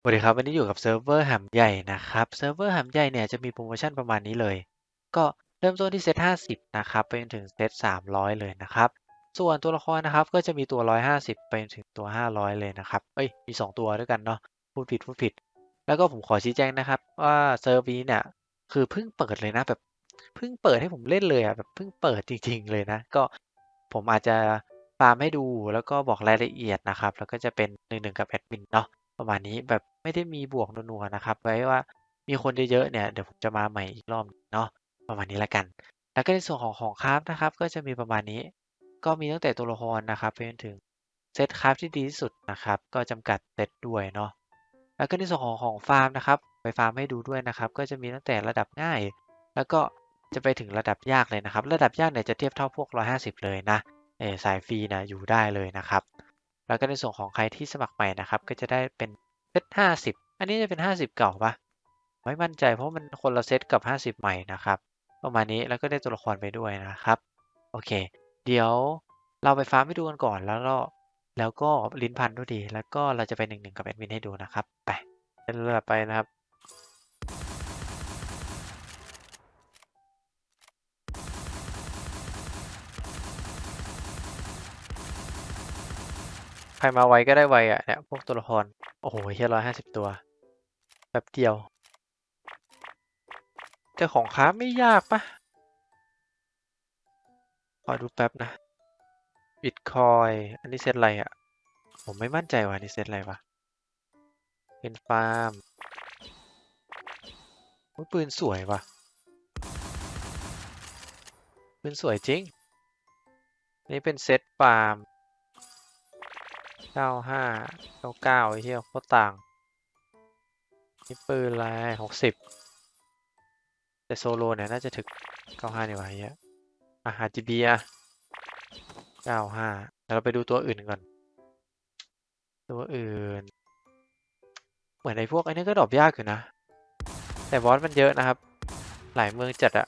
สวัสดีครับ วันนี้อยู่กับเซิร์ฟเวอร์หำใหญ่นะครับ เซิร์ฟเวอร์หำใหญ่เนี่ยจะมีโปรโมชั่นประมาณนี้เลย ก็เริ่มต้นที่เซต50 นะครับ ไปจนถึงเซต300 เลยนะครับ ส่วนตัวละครนะครับก็จะมีตัว 150 ไปจนถึงตัว 500 เลยนะครับ เอ้ย มี 2 ตัวด้วยกันเนาะ พูดผิดพูดผิด แล้วก็ผมขอชี้แจงนะครับ ว่าเซิร์ฟนี้เนี่ยคือเพิ่งเปิดเลยนะแบบเพิ่งเปิดให้ผมเล่นเลยอะแบบเพิ่งเปิดจริง ๆ เลยนะ ก็ผมอาจจะฟาร์มให้ดูแล้วก็บอกรายละเอียดนะครับ แล้วก็จะเป็นหนึ่งหนึ่งกับแอดมินเนาะ ประมาณนี้แบบไม่ได้มีบวกนัวๆนะครับ ไว้ว่ามีคนเยอะๆเนี่ยเดี๋ยวผมจะมาใหม่อีกรอบเนาะประมาณนี้ละกัน แล้วก็ในส่วนของของคราฟนะครับ ก็จะมีประมาณนี้ ก็มีตั้งแต่ตัวละครนะครับไปจนถึงเซตคราฟที่ดีที่สุดนะครับ ก็จำกัดเซตด้วยเนาะแล้วก็ในส่วนของของฟาร์มนะครับไปฟาร์มให้ดูด้วยนะครับ ก็จะมีตั้งแต่ระดับง่าย แล้วก็จะไปถึงระดับยากเลยนะครับ ระดับยากเนี่ยจะเทียบเท่าพวก 150 เลยนะเออสายฟรีนะอยู่ได้เลยนะครับ แล้วก็ในส่วนของใครที่สมัครใหม่นะครับ ก็จะได้เป็นเซตห้าสิบอันนี้จะเป็นห้าสิบเก่าปะไม่มั่นใจเพราะมันคนละเซตกับห้าสิบใหม่นะครับ ประมาณนี้แล้วก็ได้ตัวละครไปด้วยนะครับ โอเค เดี๋ยวเราไปฟาร์มให้ดูกันก่อนแล้วก็แล้วก็ลิ้นพันด้วยดี แล้วก็เราจะไปหนึ่งหนึ่งกับแอดมินให้ดูนะครับ ไปเป็นระดับไปนะครับ ใครมาไวก็ได้ไวอะเนี่ยพวกตัวละคร โอ้โหเฮียร้อยห้าสิบตัวแป๊บเดียว แต่ของค้าไม่ยากปะขอดูแป๊บนะบิตคอยอันนี้เซตอะไรอะ ผมไม่มั่นใจว่าอันนี้เซตอะไรวะเป็นฟาร์มปืนสวยว่ะปืนสวยจริงนนี้เป็นเซตฟาร์ม ก้าห้าเก้าเก้าไอ้เหี้ยโคตรต่างนี่ปืนอะไรหกสิบแต่โซโลเนี่ย น่าจะถึงเก้าห้านี่ว่าไอ้เหี้ยอะ RGB อะเก้าห้าแล้วเราไปดูตัวอื่นก่อน ตัวอื่น เหมือนไอ้พวกไอ้นี่ก็ดรอปยากอยู่นะ แต่บอสมันเยอะนะครับ หลายเมืองจัดอะ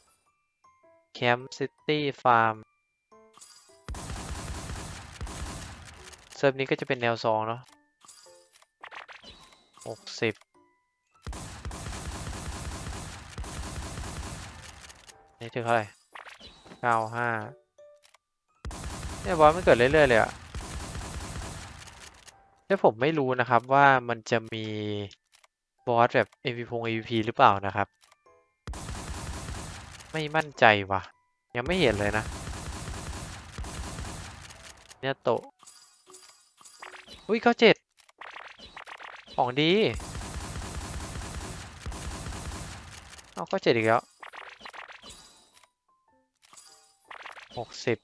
แคมป์ซิตี้ฟาร์ม ซิร์ฟนี้ก็จะเป็นแนวซองเนาะหกสิบนี่ถึงเท่าไหร่เก้าห้าเนี่ยบอสมันเกิดเรื่อย ๆ เลยอะแต่ผมไม่รู้นะครับว่ามันจะมีบอสแบบ MVP พง MVP หรือเปล่านะครับ ไม่มั่นใจว่ะ ยังไม่เห็นเลยนะเนี่ยโต อุ้ยเก้าเจ็ดของดีเอาเก้าเจ็ดอีกแล้วหกสิบ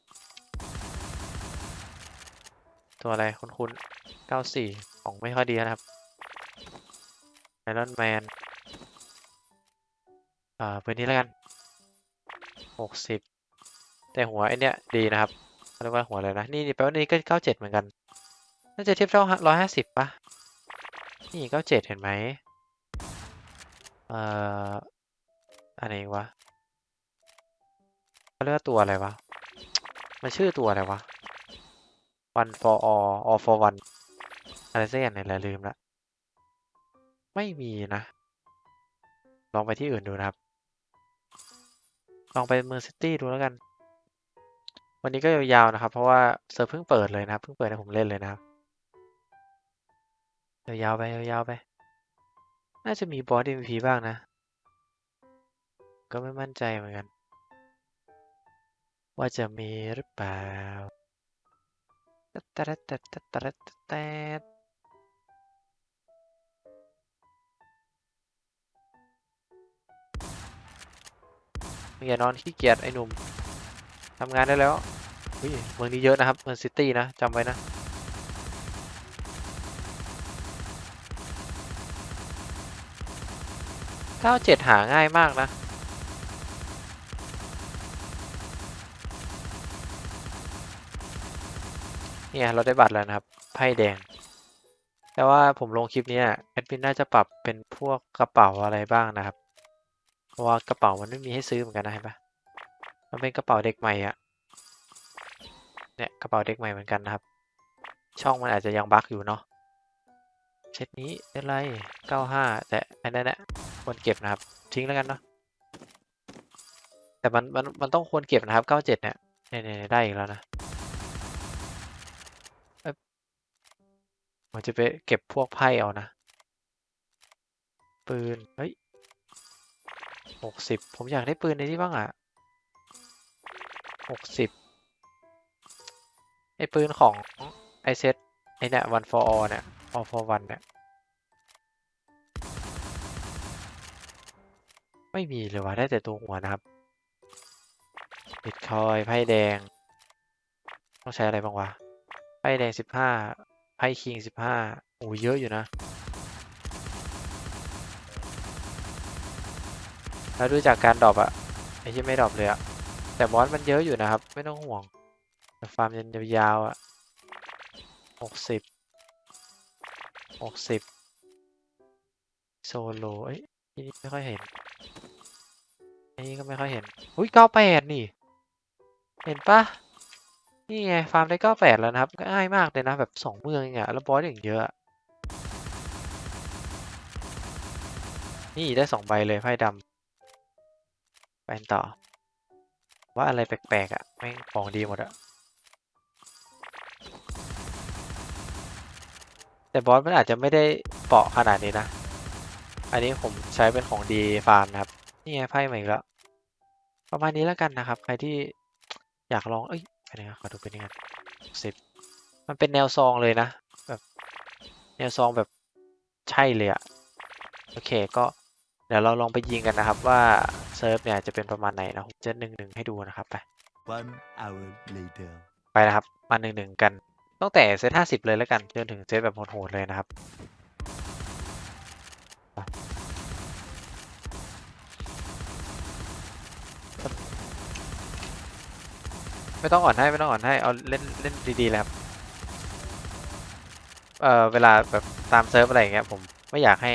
ตัวอะไรคุ้นๆเก้าสี่ของไม่ค่อยดีนะครับไอรอนแมนอ่าเพื่นนี้แล้วกันหกสิบแต่หัวไอเนี้ยดีนะครับเรียกว่าหัวอะไรนะ นี่นี่แปลว่านี่ก็เก้าเจ็ดเหมือนกัน น่าจะเทียบเท่าร้อยห้าสิบป่ะนี่เก้าเจ็ดเห็นไหมเอ่ออะไรวะเขาเรียกตัวอะไรวะ มันชื่อตัวอะไรวะ one for all all for one อะไรสักอย่างเนี่ยแหละลืมละ ไม่มีนะ ลองไปที่อื่นดูนะครับ ลองไปเมืองซิตี้ดูแล้วกัน วันนี้ก็ยาวๆนะครับ เพราะว่าเซิร์ฟเพิ่งเปิดเลยนะครับ เพิ่งเปิดให้ผมเล่นเลยนะครับ ยาวๆไปยาวๆไป น่าจะมีบอส MVP บ้างนะ ก็ไม่มั่นใจเหมือนกัน ว่าจะมีหรือเปล่าตัดตัดตัดตัดตัดตัดมึงอย่านอนขี้เกียจไอ้หนุ่มทำงานได้แล้วอุ้ยเมืองนี้เยอะนะครับ เมืองซิตี้นะจำไว้นะ ก้าเจ็ดหาง่ายมากนะ เนี่ยเราได้บัตรแล้วนะครับ ไพ่แดง แต่ว่าผมลงคลิปนี้แอดมินน่าจะปรับเป็นพวกกระเป๋าอะไรบ้างนะครับ เพราะว่ากระเป๋ามันไม่มีให้ซื้อเหมือนกันนะเห็นปะมันเป็นกระเป๋าเด็กใหม่อะเนี่ยกระเป๋าเด็กใหม่เหมือนกันนะครับ ช่องมันอาจจะยังบั๊กอยู่เนาะ เซตนี้เซตอะไรเก้าห้าแต่อันนั้นแหละควรเก็บนะครับ ทิ้งแล้วกันเนาะแต่มันมันมันต้องควรเก็บนะครับเก้าเจ็ดเนี่ยเนี่ยได้อีกแล้วนะอ้ยผมจะไปเก็บพวกไพ่เอานะ ปืน เฮ้ยหกสิบผมอยากได้ปืนในที่บ้างอะหกสิบไอปืนของไอเซตไอเนี่ย one for all เนี่ย all for one เนี่ยไม่มีเลยว่ะได้แต่ตัวหัวนะครับบิตคอยไพ่แดง ต้องใช้อะไรบ้างวะ ไพ่แดงสิบห้าไพ่คิงสิบห้าโอ้เยอะอยู่นะ แล้วดูจากการดรอปอะไอ้ที่ไม่ดรอปเลยอะแต่มอสมันเยอะอยู่นะครับ ไม่ต้องห่วงฟาร์มยันยาวๆอะหกสิบ หกสิบโซโลเอ้ยที่นี่ไม่ค่อยเห็นอันนี้ก็ไม่ค่อยเห็น อุ้ยเก้าแปดนี่ เห็นปะนี่ไง ฟาร์มได้เก้าแปดแล้วนะครับ ง่ายมากเลยนะ แบบสองเมืองเองอะแล้วบอสอย่างเยอะ นี่ได้สองใบเลยไพ่ดำไปต่อ ว่าอะไรแปลกๆอะแม่งของดีหมดอะ แต่บอสมันอาจจะไม่ได้เปราะขนาดนี้นะ อันนี้ผมใช้เป็นของดีฟาร์มนะครับ นี่ไงไพ่มาอีกแล้ว ประมาณนี้แล้วกันนะครับ ใครที่อยากลอง เอ้ยไปไหนอะขอดูเป็นยังไงสิบมันเป็นแนวซองเลยนะ แบบแนวซองแบบใช่เลยอะโอเคก็เดี๋ยวเราลองไปยิงกันนะครับว่าเซิร์ฟเนี่ยจะเป็นประมาณไหนนะผมจะหนึ่งหนึ่งให้ดูนะครับไป One hour later. ไปนะครับ มาหนึ่งหนึ่งกัน ตั้งแต่เซตห้าสิบเลยแล้วกันจนถึงเซตแบบโหดๆเลยนะครับ ไม่ต้องอ่อนให้ไม่ต้องอ่อนให้เอาเล่นเล่นดีๆเลยครับเอ่อเวลาแบบตามเซิร์ฟอะไรอย่างเงี้ยผมไม่อยากให้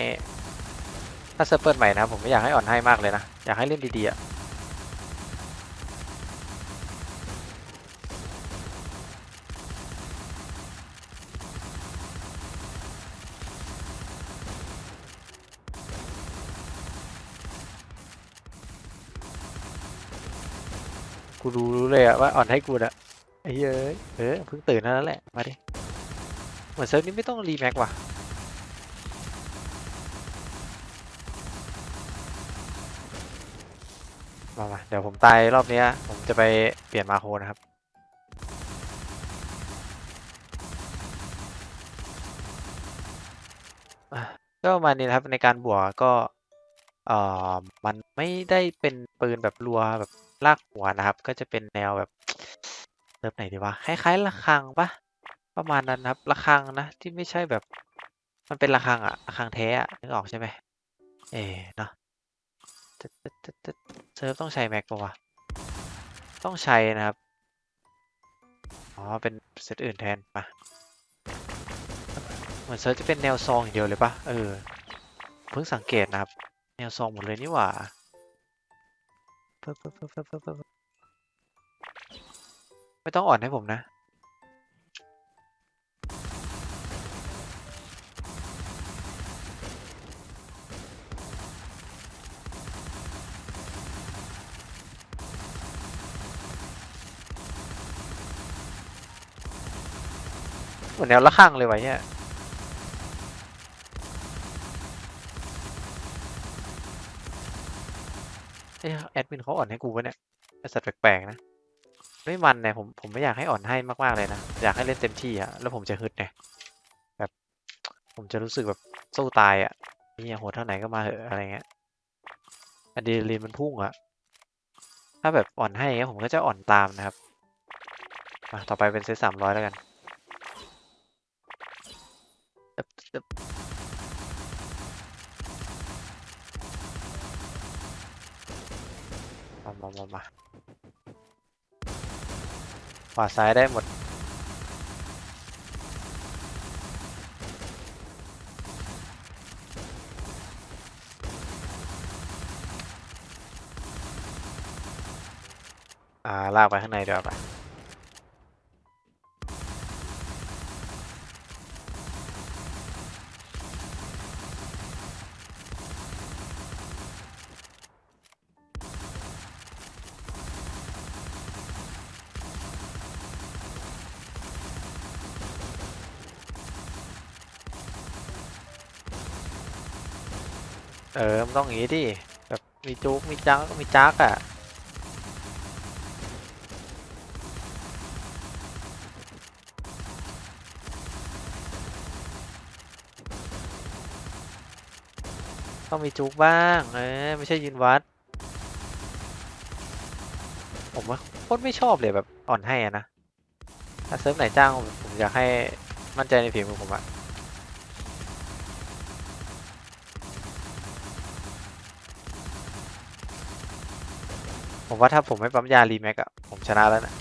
ถ้าเซิร์ฟเปิดใหม่นะผมไม่อยากให้อ่อนให้มากเลยนะ อยากให้เล่นดีๆอะ กูรู้รู้เลยอะว่าอ่อนให้กูอะไอ้เหี้ยเอ้ยเออเพิ่งตื่นนั้นแหละ มาดิเหมือนเซิร์ฟนี้ไม่ต้องรีแม็กว่ะมามาเดี๋ยวผมตายรอบนี้ผมจะไปเปลี่ยนมาโครนะครับ ก็มานี้นะครับในการบวกก็ เอ่อ มันไม่ได้เป็นปืนแบบรัวแบบ ลากหัวนะครับ ก็จะเป็นแนวแบบเริ่มไหนดีวะคล้ายๆระฆังปะประมาณนั้นครับระฆังนะที่ไม่ใช่แบบ มันเป็นระฆังอะระฆังแท้อะนึกออกใช่ไหมเอ๋เนาะเซิร์ฟต้องใช้แม็กปะวะต้องใช้นะครับอ๋อเป็นเซตอื่นแทนมาเหมือนเซิร์ชจะเป็นแนวซองอย่างเดียวเลยปะเออเพิ่งสังเกตนะครับ แนวซองหมดเลยนี่หว่า ปึ๊บปึ๊บปึ๊บปึ๊บปึ๊บไม่ต้องอ่อนให้ผมนะ เหมือนแนวละข้างเลยวะเนี่ย เอ๊แอดมินเขาอ่อนให้กูวะเนี่ยไอสัตว์แปลกๆนะไม่มันเนี่ยผมผมไม่อยากให้อ่อนให้มากๆเลยนะอยากให้เล่นเต็มที่อะแล้วผมจะฮึดเนี่ยแบบ ผมจะรู้สึกแบบสู้ตายอะนี่โหดเท่าไหนก็มาเหอะอะไรเงี้ยอะดรีนาลีนมันพุ่งอะถ้าแบบอ่อนให้เงี้ยผมก็จะอ่อนตามนะครับมาต่อไปเป็นเซตสามร้อยแล้วกัน มามามาขวาซ้ายได้หมด อ่า ลากไปข้างในเดี๋ยวาป เออมันต้องอย่างงี้ดิแบบมีจุกมีจักมีจักอะต้องมีจุกบ้างเออไม่ใช่ยืนวัด ผมว่าโคตรไม่ชอบเลยแบบอ่อนให้อะนะถ้าเซิร์ฟไหนจ้างผมผมอยากให้มั่นใจในฝีมือผมอะ ผมว่าถ้าผมไม่ปั๊มยารีแม็กอะผมชนะแล้วนะ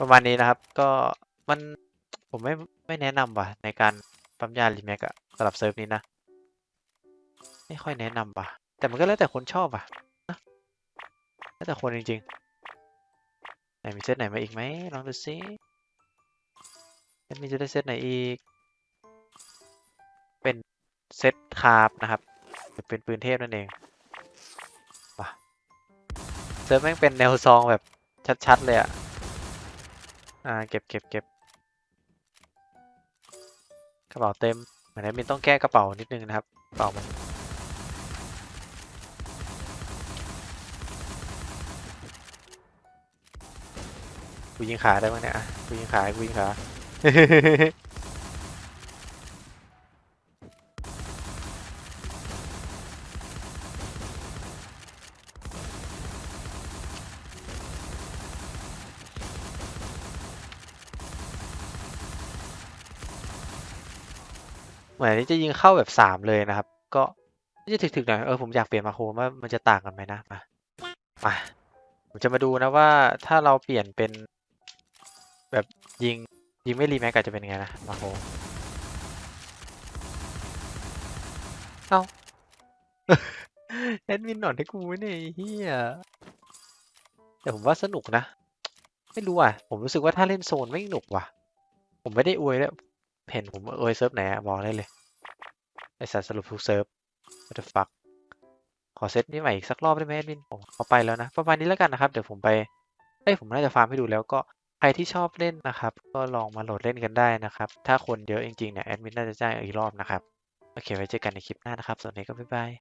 ประมาณนี้นะครับ ก็มันผมไม่ไม่แนะนำว่ะในการปั๊มยารีแม็กอะสำหรับเซิร์ฟนี้นะ ไม่ค่อยแนะนำว่ะ แต่มันก็แล้วแต่คนชอบอะนะแล้วแต่คนจริงๆ ไหนมีเซตไหนมาอีกไหมลองดูซิเซตมีจะได้เซตไหนอีก เป็นเซตคาร์บนะครับหรือเป็นปืนเทพนั่นเองว่ะเซิร์ฟแม่งเป็นแนวซองแบบชัดๆเลยอะ อ่าเก็บเก็บเก็บกระเป๋าเต็มเหมือนแอดมินต้องแก้กระเป๋านิดนึงนะครับกระเป๋ามัน กูยิงขาได้ไหมเนี่ยอะกูยิงขากูยิงขาเหมือนนี้จะยิงเข้าแบบสามเลยนะครับ ก็จะถึกๆหน่อยเออผมอยากเปลี่ยนมาโคว่ามันจะต่างกันไหมนะมามาผมจะมาดูนะว่าถ้าเราเปลี่ยนเป็น แบบยิงยิงไม่รีแม็กอาจจะเป็นไงนะมาโคเอ้าแอดมินหนอนให้กูไว้เนี่ยไอ้เฮียแต่ผมว่าสนุกนะ ไม่รู้อะ ผมรู้สึกว่าถ้าเล่นโซนไม่หนุกว่ะ ผมไม่ได้อวยแล้วเห็นผมอวยเซิร์ฟไหนอะบอกได้เลย ไอสัตว์สรุปทุกเซิร์ฟ what the fuck ขอเซตนี้ใหม่อีกสักรอบได้ไหมแอดมินผมเอาไปแล้วนะ ประมาณนี้แล้วกันนะครับ เดี๋ยวผมไปเอ้ยผมน่าจะฟาร์มให้ดูแล้วก็ ใครที่ชอบเล่นนะครับ ก็ลองมาโหลดเล่นกันได้นะครับ ถ้าคนเยอะจริงๆเนี่ยแอดมินน่าจะจ้างอีกรอบนะครับ โอเค ไว้เจอกันในคลิปหน้านะครับสวัสดีครับบ๊ายบาย